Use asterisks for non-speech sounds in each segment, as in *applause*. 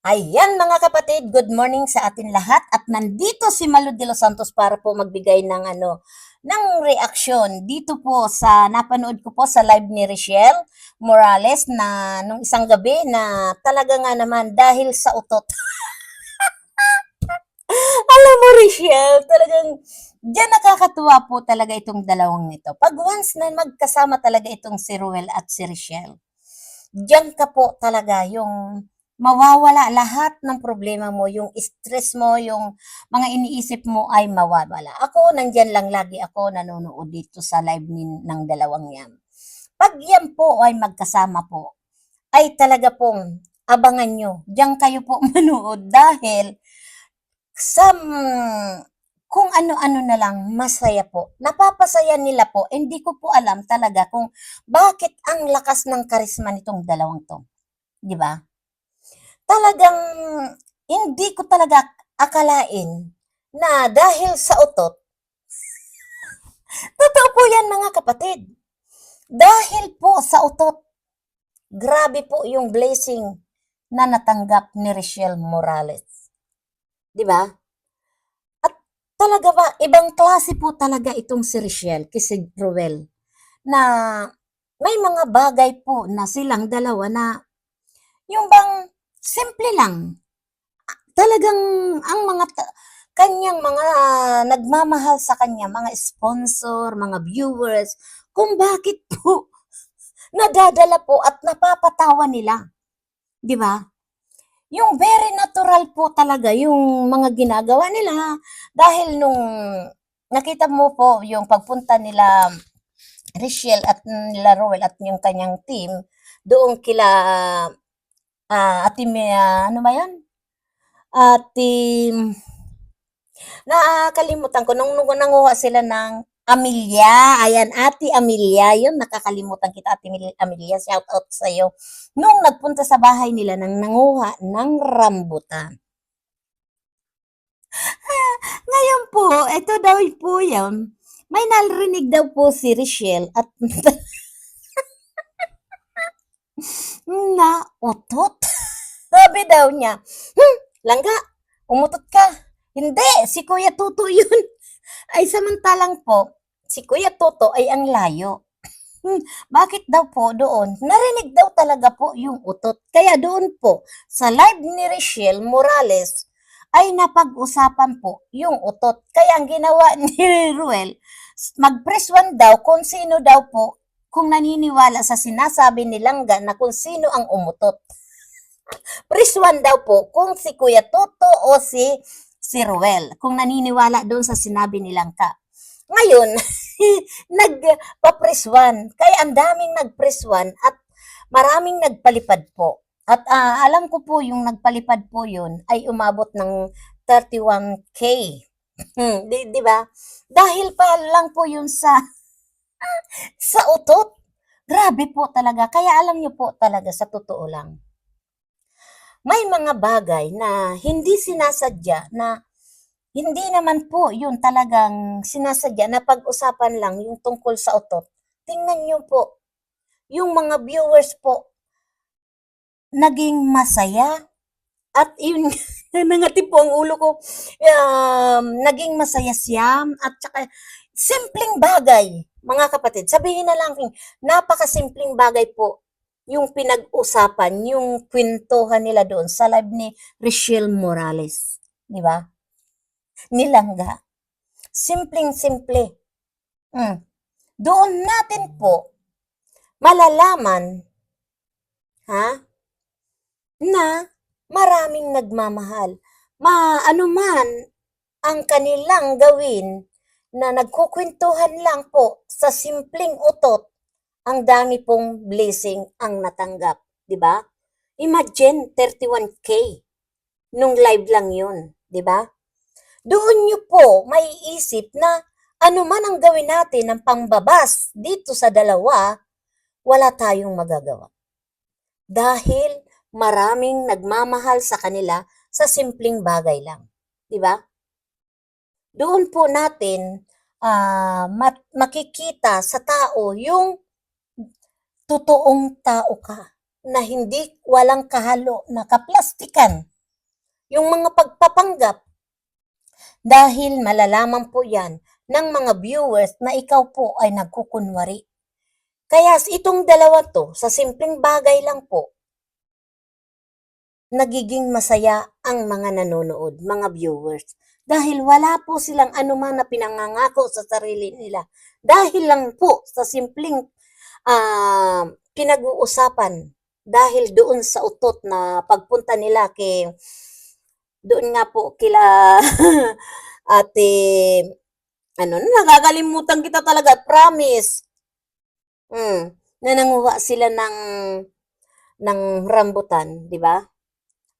Ayan mga kapatid, good morning sa atin lahat at nandito si Malu de los Santos para po magbigay ng ano ng reaksyon dito po sa napanood ko po sa live ni Richelle Morales na nung isang gabi na talaga nga naman dahil sa utot. *laughs* Alam mo Richelle, talagang Diyan nakakatuwa po talaga itong dalawang nito. Pag once na magkasama talaga itong si Ruel at si Richelle, diyan ka po talaga yung mawawala lahat ng problema mo, yung stress mo, yung mga iniisip mo ay mawawala. Ako, nandyan lang lagi ako nanonood dito sa live ni, ng dalawang yan. Pag yan po ay magkasama po, ay talaga pong abangan nyo. Diyan kayo po *laughs* manood dahil sa kung ano-ano na lang masaya po. Napapasaya nila po. Hindi ko po alam talaga kung bakit ang lakas ng karisma nitong dalawang to. 'Di ba? Talagang hindi ko talaga akalain na dahil sa utot, totoo po yan mga kapatid. Dahil po sa utot, grabe po yung blessing na natanggap ni Richelle Morales. 'Di ba? Talaga ba, ibang klase po talaga itong si Richelle, si Ruel, na may mga bagay po na silang dalawa na yung bang simple lang. Talagang ang mga kanyang mga nagmamahal sa kanya, mga sponsor, mga viewers, kung bakit po *laughs* nadadala po at napapatawa nila. 'Di ba? Yung very natural po talaga yung mga ginagawa nila dahil nung nakita mo po yung pagpunta nila Richelle at nila Roel at yung kanyang team doon kila ah ati ano ba yan? Ati nakakalimutan ko nung, nung nanguha sila ng Amelia, ayan, Ate Amelia, yun, nakakalimutan kita, Ate Amelia, shout out sa'yo. Nung nagpunta sa bahay nila nang nanguha ng rambutan. Ngayon po, ito daw po yun, may narinig daw po si Richelle at *laughs* na utot. *laughs* Sabi daw niya, hmm, langga, umutot ka. Hindi, si Kuya Tuto yun. *laughs* Ay samantalang po, si Kuya Toto ay ang layo. *laughs* Hmm, bakit daw po doon? Narinig daw talaga po yung utot. Kaya doon po, sa live ni Richelle Morales, ay napag-usapan po yung utot. Kaya ang ginawa ni Ruel, mag-press one daw kung sino daw po, kung naniniwala sa sinasabi ni Langga na kung sino ang umutot. Press daw po kung si Kuya Toto o si si Ruel, kung naniniwala doon sa sinabi ni Langka. Ngayon, *laughs* nagpa-press. Kaya ang daming nag-press at maraming nagpalipad po. At ah, alam ko po yung nagpalipad po yun ay umabot ng 31K. Hmm, *laughs* di, di ba? Dahil pa lang po yun sa sa utot. Grabe po talaga. Kaya alam niyo po talaga sa totoo lang. May mga bagay na hindi sinasadya na hindi naman po yun talagang sinasadya na pag-usapan lang yung tungkol sa utot. Tingnan niyo po, yung mga viewers po, naging masaya. At yun, nangati *laughs* po ang ulo ko, um, naging masaya siya. At saka, simpleng bagay, mga kapatid. Sabihin na lang, napakasimpleng bagay po yung pinag-usapan, yung kwentuhan nila doon sa live ni Richelle Morales. Di ba? Nilangga. Simpleng-simple. Mm. Doon natin po malalaman ha, na maraming nagmamahal. Ma, ano man ang kanilang gawin na nagkukwentuhan lang po sa simpleng utot, ang dami pong blessing ang natanggap, di ba? Imagine 31k nung live lang 'yun, di ba? Doon niyo po may isip na ano man ang gawin natin ng pangbabas dito sa dalawa, wala tayong magagawa. Dahil maraming nagmamahal sa kanila sa simpleng bagay lang. Di ba? Doon po natin ah, mat- makikita sa tao yung totoong tao ka na hindi walang kahalo na kaplastikan. yung mga pagpapanggap. Dahil malalaman po yan ng mga viewers na ikaw po ay nagkukunwari. Kaya itong dalawa to, sa simpleng bagay lang po, nagiging masaya ang mga nanonood, mga viewers. Dahil wala po silang anuman na pinangangako sa sarili nila. Dahil lang po sa simpleng ah, pinag-uusapan. Dahil doon sa utot na pagpunta nila kay doon nga po kila *laughs* ate ano nakakalimutan kita talaga promise mm, na nanguha sila ng ng rambutan di ba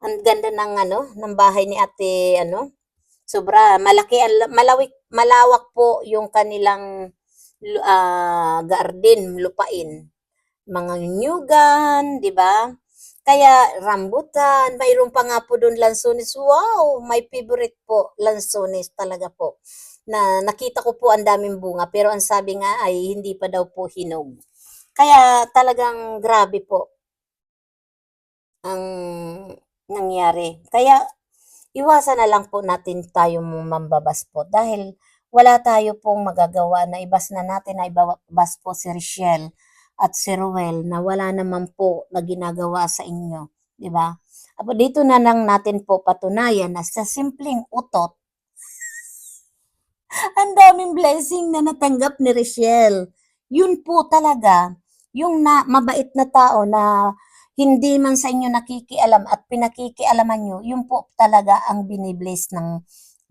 ang ganda ng ano ng bahay ni ate ano sobra malaki malawik malawak po yung kanilang ah, garden lupain mga nyugan di ba kaya rambutan, mayroon pa nga po doon lansones. Wow, my favorite po, lansones talaga po. Na nakita ko po ang daming bunga, pero ang sabi nga ay hindi pa daw po hinog. Kaya talagang grabe po ang nangyari. Kaya iwasan na lang po natin tayo mambabas po dahil wala tayo pong magagawa na ibas na natin na ibabas po si Richelle at si Ruel na wala naman po na ginagawa sa inyo, di ba? Apo dito na lang natin po patunayan na sa simpleng utot, *laughs* ang daming blessing na natanggap ni Richelle. Yun po talaga, yung na, mabait na tao na hindi man sa inyo nakikialam at pinakikialaman nyo, yun po talaga ang binibless ng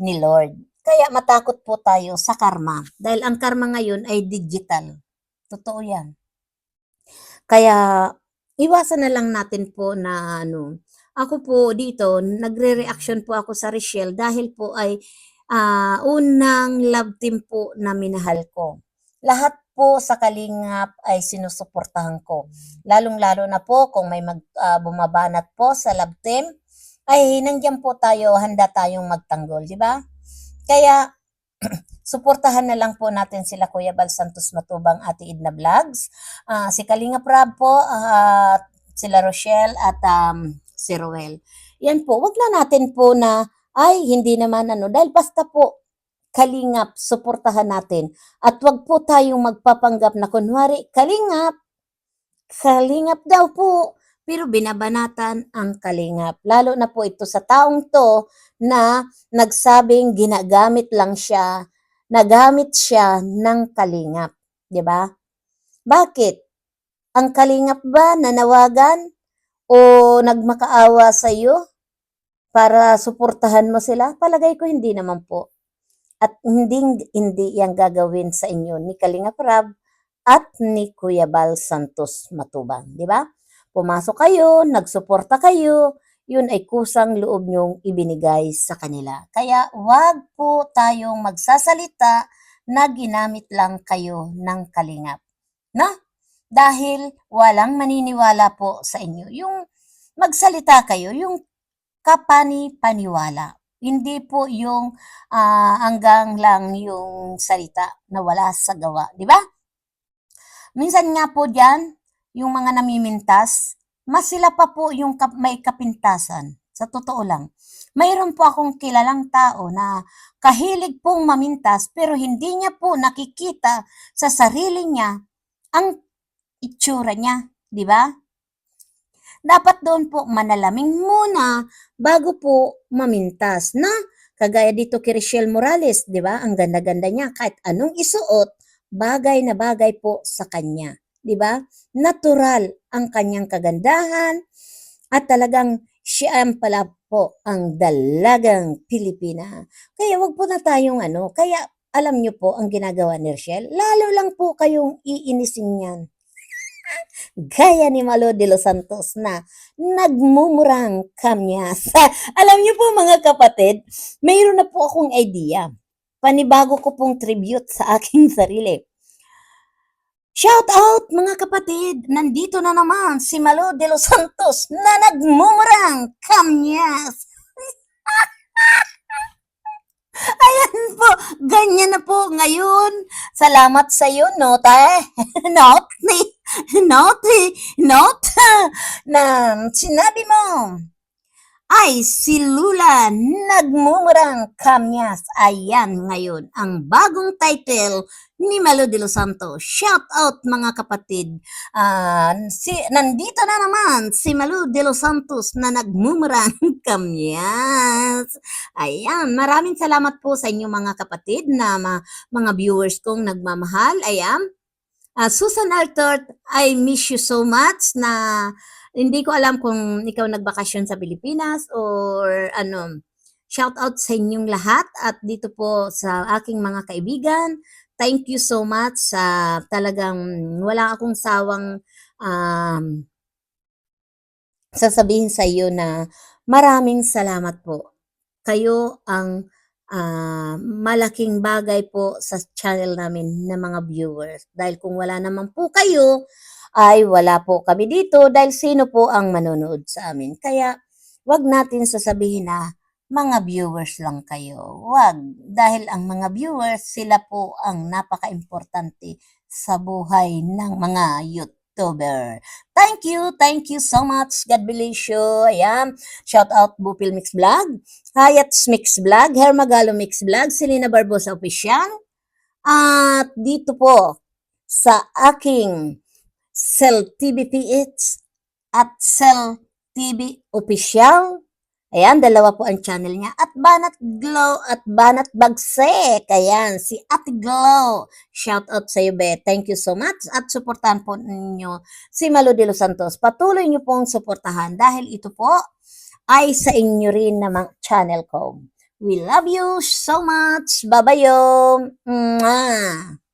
ni Lord. Kaya matakot po tayo sa karma. Dahil ang karma ngayon ay digital. Totoo yan. Kaya iwasan na lang natin po na ano. Ako po dito, nagre-reaction po ako sa Richelle dahil po ay ah, unang love team po na minahal ko. Lahat po sa kalingap ay sinusuportahan ko. Lalong-lalo na po kung may mag, ah, bumabanat po sa love team, ay nandiyan po tayo, handa tayong magtanggol, di ba? Kaya *clears throat* suportahan na lang po natin sila Kuya Bal Santos Matubang, Ate Idna Vlogs, ah, si Kalinga Prab po, at sila Rochelle at um, si Ruel. Yan po, wag na natin po na, ay, hindi naman ano, dahil basta po, kalingap, suportahan natin. At wag po tayong magpapanggap na kunwari, kalingap, kalingap daw po, pero binabanatan ang kalingap. Lalo na po ito sa taong to na nagsabing ginagamit lang siya, nagamit siya ng kalingap. ba? Bakit? Ang kalingap ba nanawagan o nagmakaawa sa iyo para suportahan mo sila? Palagay ko hindi naman po. At hindi hindi yang gagawin sa inyo ni Kalingap Rab at ni Kuya Bal Santos Matubang, 'di ba? Pumasok kayo, nagsuporta kayo, yun ay kusang loob nyong ibinigay sa kanila. Kaya wag po tayong magsasalita na ginamit lang kayo ng kalingap. Na? Dahil walang maniniwala po sa inyo. Yung magsalita kayo, yung kapani-paniwala. Hindi po yung ah, hanggang lang yung salita na wala sa gawa. Di ba? Minsan nga po dyan, yung mga namimintas, mas sila pa po yung kap- may kapintasan. Sa totoo lang. Mayroon po akong kilalang tao na kahilig pong mamintas pero hindi niya po nakikita sa sarili niya ang itsura niya. Di ba? Dapat doon po manalaming muna bago po mamintas na kagaya dito kay Richelle Morales, di ba? Ang ganda-ganda niya kahit anong isuot, bagay na bagay po sa kanya. 'di ba? Natural ang kanyang kagandahan at talagang siya ang pala po ang dalagang Pilipina. Kaya wag po na tayong ano, kaya alam niyo po ang ginagawa ni Rochelle, lalo lang po kayong iinisin niyan. Gaya ni Malo de los Santos na nagmumurang kamyas. *laughs* alam niyo po mga kapatid, mayroon na po akong idea. Panibago ko pong tribute sa aking *laughs* sarili. Shout out mga kapatid! Nandito na naman si Malo de los Santos na nagmumurang kamyas. *laughs* Ayan po, ganyan na po ngayon. Salamat sa iyo, Nota. Not, not, not, na sinabi mo. Ay si Lula Nagmumurang Kamyas. Ayan ngayon ang bagong title ni Malo de los Santos. Shout out mga kapatid. Ah, si, nandito na naman si Malo de los Santos na nagmumurang *laughs* kamyas. Ayan, maraming salamat po sa inyo mga kapatid na ma- mga viewers kong nagmamahal. Ayan. Ah, Susan Altort, I miss you so much na hindi ko alam kung ikaw nagbakasyon sa Pilipinas or ano. Shout out sa inyong lahat at dito po sa aking mga kaibigan. Thank you so much sa talagang wala akong sawang um, sasabihin sa iyo na maraming salamat po. Kayo ang ah, malaking bagay po sa channel namin na mga viewers. Dahil kung wala naman po kayo, ay wala po kami dito dahil sino po ang manonood sa amin. Kaya wag natin sasabihin na mga viewers lang kayo. Wag. Dahil ang mga viewers, sila po ang napaka-importante sa buhay ng mga YouTuber. Thank you, thank you so much. God bless you. Ayan. Shout out Bupil Mix Vlog, Hayats Mix Vlog, Hermagalo Mix Vlog, Selena Barbosa Official. At dito po sa aking Cell TV PH at Cell TV Official. Ayan, dalawa po ang channel niya. At Banat Glow at Banat Bagsek. Ayan, si Ate Glow. Shout out sa iyo, Be. Thank you so much. At suportahan po ninyo si Malo de los Santos. Patuloy niyo pong suportahan dahil ito po ay sa inyo rin na mga channel ko. We love you so much. Babayo. Mwah.